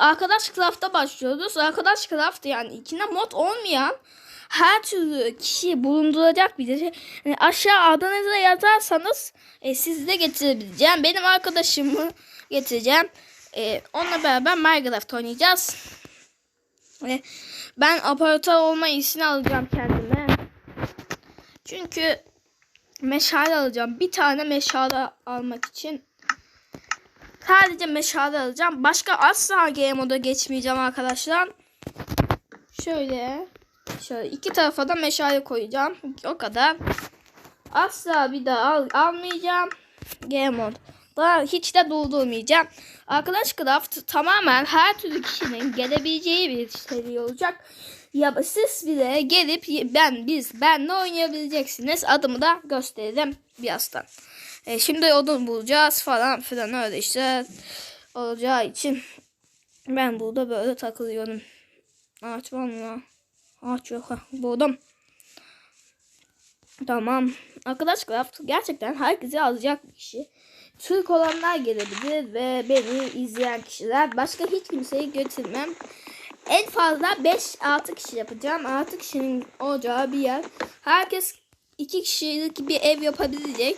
arkadaş craft'a başlıyoruz. Arkadaş craft yani içinde mod olmayan her türlü kişiyi bulunduracak bir de yani aşağı adınızı yazarsanız e, sizi de getirebileceğim. Benim arkadaşımı getireceğim. E, onunla beraber Minecraft oynayacağız. Ve ben operatör olma işini alacağım kendime. Çünkü meşale alacağım. Bir tane meşale almak için sadece meşale alacağım. Başka asla game moda geçmeyeceğim arkadaşlar. Şöyle şöyle iki tarafa da meşale koyacağım. O kadar. Asla bir daha al, almayacağım. Mod. Daha hiç de durdurmayacağım. Arkadaş Craft tamamen her türlü kişinin gelebileceği bir seri olacak. Ya siz bile gelip ben biz benle oynayabileceksiniz. Adımı da gösteririm birazdan. E, şimdi odun bulacağız falan filan öyle işte olacağı için ben burada böyle takılıyorum. Ağaç var mı? Ağaç yok. ha, Buldum. Tamam. Arkadaş Craft gerçekten herkese alacak bir kişi. Türk olanlar gelebilir ve beni izleyen kişiler. Başka hiç kimseyi götürmem. En fazla 5-6 kişi yapacağım. 6 kişinin olacağı bir yer. Herkes 2 kişilik bir ev yapabilecek.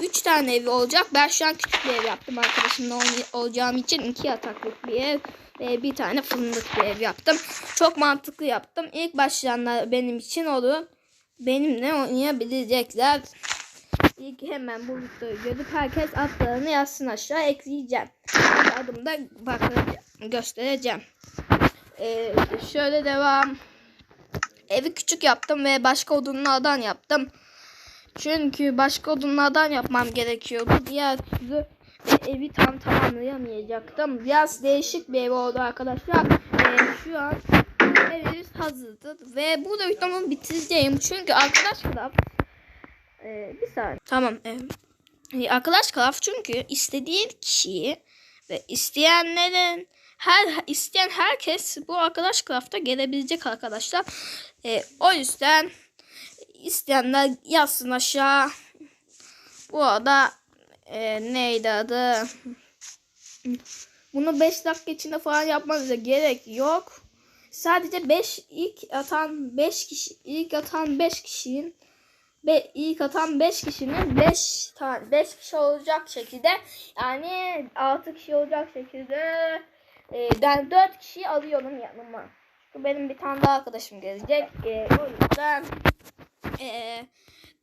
3 tane ev olacak. Ben şu an küçük bir ev yaptım arkadaşımla olacağım için. 2 yataklık bir ev ve bir tane fındık bir ev yaptım. Çok mantıklı yaptım. İlk başlayanlar benim için olur. Benimle oynayabilecekler. İlk hemen bu videoyu görüp herkes adlarını yazsın aşağı ekleyeceğim. Adımda bakacağım, göstereceğim. Ee, şöyle devam. Evi küçük yaptım ve başka odunlardan yaptım. Çünkü başka odunlardan yapmam gerekiyordu. Diğer türlü evi tam tamamlayamayacaktım. Biraz değişik bir ev oldu arkadaşlar. Ee, şu an evimiz hazırdır. Ve burada videomu bitireceğim. Çünkü arkadaşlar ee, bir saniye. Tamam. Ee, arkadaş Craft çünkü istediğin kişiyi ve isteyenlerin her isteyen herkes bu arkadaş Craft'a gelebilecek arkadaşlar. Ee, o yüzden isteyenler yazsın aşağı. Bu arada e, neydi adı? Bunu 5 dakika içinde falan yapmanıza gerek yok. Sadece 5 ilk atan 5 kişi ilk atan 5 kişinin ve ilk atan 5 kişinin 5 tane 5 kişi olacak şekilde yani 6 kişi olacak şekilde e, ben 4 kişiyi alıyorum yanıma. Benim bir tane daha arkadaşım gelecek. E, o yüzden e,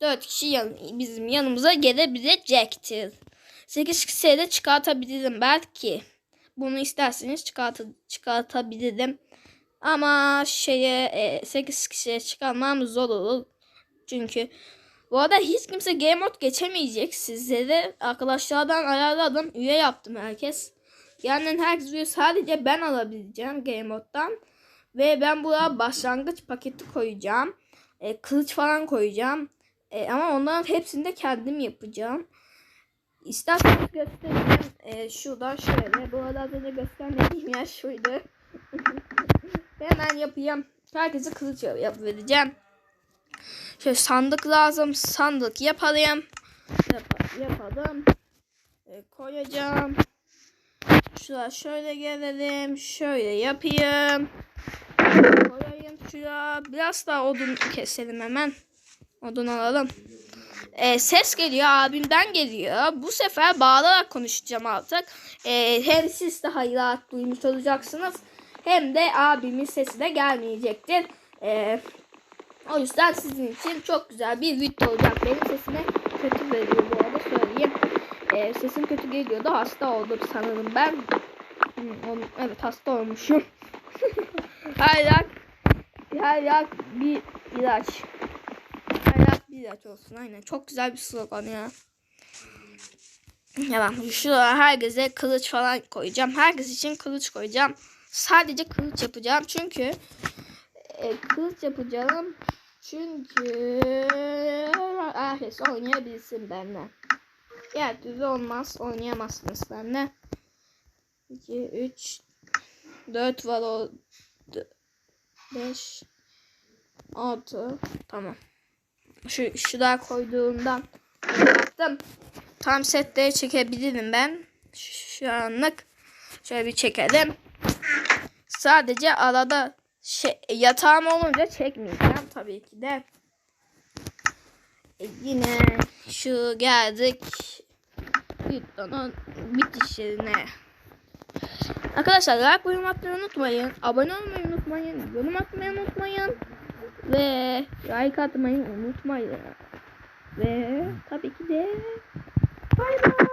4 kişi yan, bizim yanımıza gelebilecektir. 8 kişiye de çıkartabilirim belki. Bunu isterseniz çıkart çıkartabilirim. Ama şeye e, 8 kişiye çıkarmam zor olur. Çünkü bu arada hiç kimse game mode geçemeyecek. Sizlere arkadaşlardan ayarladım. Üye yaptım herkes. Yani herkes üye sadece ben alabileceğim game mode'dan. Ve ben buraya başlangıç paketi koyacağım. E, kılıç falan koyacağım. E, ama onların hepsini de kendim yapacağım. İsterseniz göstereyim. E, şuradan şöyle. Bu arada az önce göstermediğim yer şuydu. Hemen yapayım. Herkese kılıç yap vereceğim. Şöyle sandık lazım. Sandık yapalım. Yap yapalım. E, koyacağım. Şuraya şöyle gelelim. Şöyle yapayım. Koyayım şuraya. Biraz daha odun keselim hemen. Odun alalım. E, ses geliyor abimden geliyor. Bu sefer bağırarak konuşacağım artık. E, hem siz daha rahat duymuş olacaksınız. Hem de abimin sesi de gelmeyecektir. E, o yüzden sizin için çok güzel bir video olacak. Benim sesime kötü geliyor bu arada söyleyeyim. Ee, sesim kötü geliyordu. Hasta oldum sanırım ben. Hmm, evet hasta olmuşum. her yak, her yak bir ilaç. Her yak bir ilaç olsun aynen. Çok güzel bir slogan ya. Ben şuraya herkese kılıç falan koyacağım. Herkes için kılıç koyacağım. Sadece kılıç yapacağım. Çünkü e, kılıç yapacağım. Çünkü herkes oynayabilsin benimle. Diğer türlü olmaz. Oynayamazsınız benimle. 2, 3, 4 var o. 5, 6. Tamam. Şu, şu daha koyduğumdan yaptım. Tam setleri çekebilirim ben. Şu, şu anlık. Şöyle bir çekelim. Sadece arada şey, yatağım olunca çekmeyeceğim tabii ki de. E, yine şu geldik videonun bitişine. Arkadaşlar like yorum atmayı unutmayın. Abone olmayı unutmayın. Yorum atmayı unutmayın. Ve like atmayı unutmayın. Ve tabii ki de bay bay.